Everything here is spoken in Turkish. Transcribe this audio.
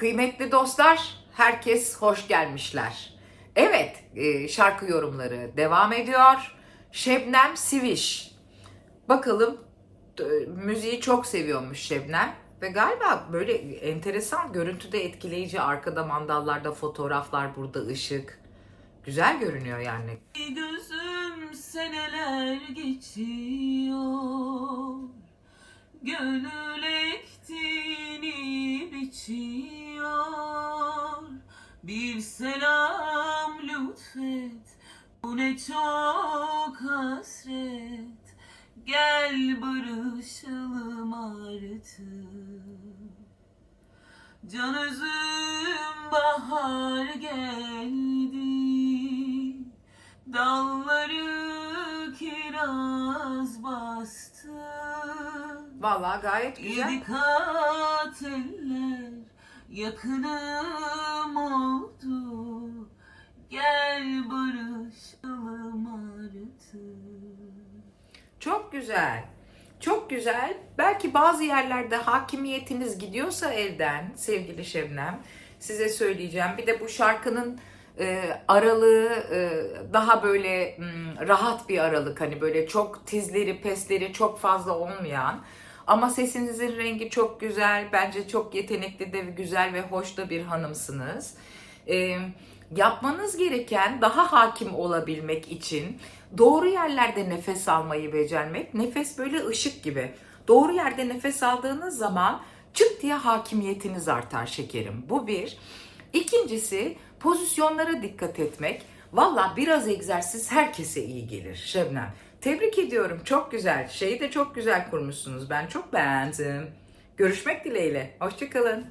Kıymetli dostlar, herkes hoş gelmişler. Evet, e, şarkı yorumları devam ediyor. Şebnem Siviş. Bakalım e, müziği çok seviyormuş Şebnem. Ve galiba böyle enteresan, görüntüde etkileyici arkada mandallarda fotoğraflar, burada ışık. Güzel görünüyor yani. Gözüm seneler geçiyor Gönül Bir selam lütfet Bu ne çok hasret. Gel barışalım artık. Can özüm bahar geldi. Dalları kiraz bastı. Vallahi gayet güzel. Yedi kat eller yakınım oldu Gel barışalım artık Çok güzel. Çok güzel. Belki bazı yerlerde hakimiyetiniz gidiyorsa elden sevgili Şebnem size söyleyeceğim. Bir de bu şarkının e, aralığı e, daha böyle mm, rahat bir aralık. Hani böyle çok tizleri pesleri çok fazla olmayan. Ama sesinizin rengi çok güzel. Bence çok yetenekli de güzel ve hoş da bir hanımsınız. E, yapmanız gereken daha hakim olabilmek için doğru yerlerde nefes almayı becermek. Nefes böyle ışık gibi. Doğru yerde nefes aldığınız zaman çıt diye hakimiyetiniz artar şekerim. Bu bir. İkincisi pozisyonlara dikkat etmek. Valla biraz egzersiz herkese iyi gelir Şebnem. Tebrik ediyorum. Çok güzel. Şeyi de çok güzel kurmuşsunuz. Ben çok beğendim. Görüşmek dileğiyle. Hoşçakalın.